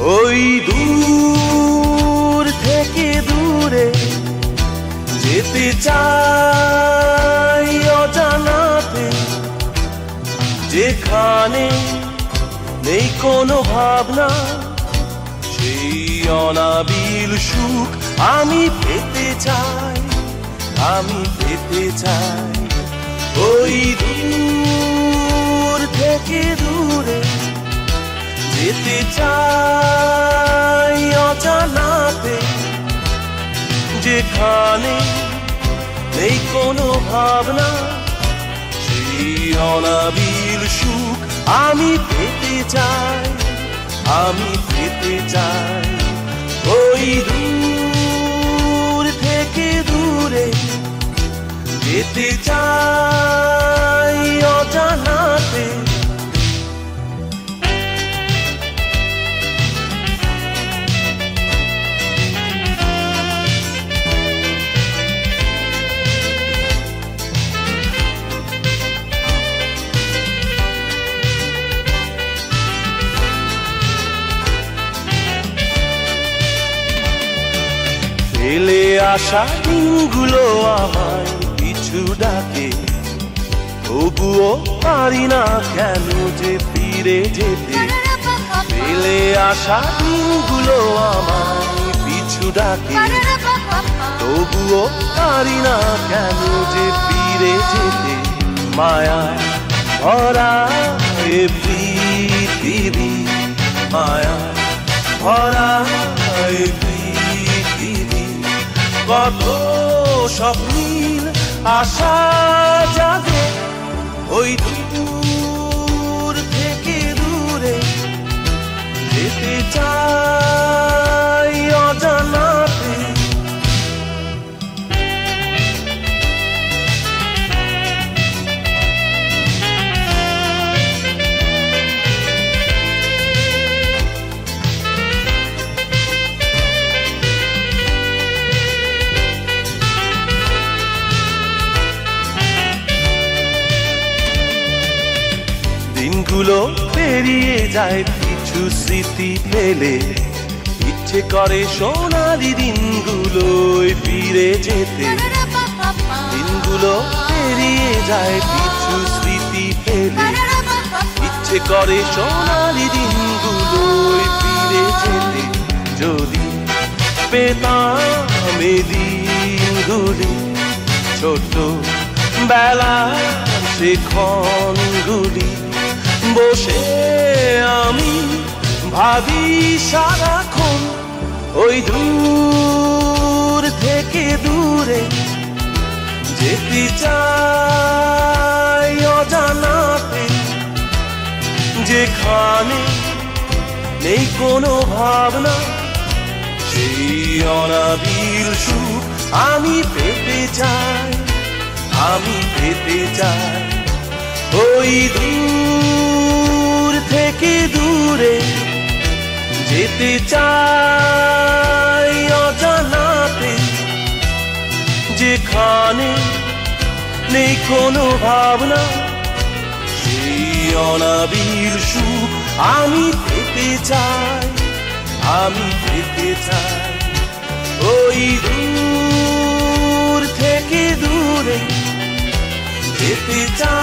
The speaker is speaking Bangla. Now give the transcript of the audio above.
ওই দূর থেকে দূরে যেতে চাই অজানাতে। যেখানে নেই কোনো ভাবনা, সেই অনাবিল সুখ আমি পেতে চাই, আমি পেতে চাই। ওই যেতে চাই অজানাতে। যেখানে নেই কোনো ভাবনা অনাবিল সুখ আমি পেতে চাই, আমি পেতে চাই। ওই দূর থেকে দূরে যেতে চাই ফেলে আসা দিনগুলো আমায় পিছু ডাকে। তবুও পারি না কেন যে ফিরে যেতে। ফেলে আসা দিনগুলো আমায় পিছু ডাকে। তবুও পারি না কেন যে ফিরে যেতে। মায়া ভরা এ পৃথিবী। মায়া ভরা এ কত স্বপ্নীল আশা জাগে যায় কিছু স্মৃতি ফেলে। ইচ্ছে করে সোনালি দিনগুলো ফিরে যেতে। দিনগুলো পেরিয়ে যায় কিছু স্মৃতি ফেলে। ইচ্ছে করে সোনালি দিনগুলো ফিরে যেতে। যদি পেতাম দিনগুলি ছোট বেলা সে ক্ষণগুলি বসে আমি ভাবি সারাক্ষণ ওই দূর থেকে দূরে যেতে চাই অজানাতে। যেখানে নেই কোনো ভাবনা, সেই অনাবিল সুখ আমি পেতে চাই, আমি পেতে চাই। ওই দূর থেকে দূরে যেতে চাই অজানাতে। যেখানে নেই কোনো ভাবনা, সেই অনাবিল সুখ আমি পেতে চাই, আমি পেতে চাই। ওই দূর থেকে দূরে যেতে চাই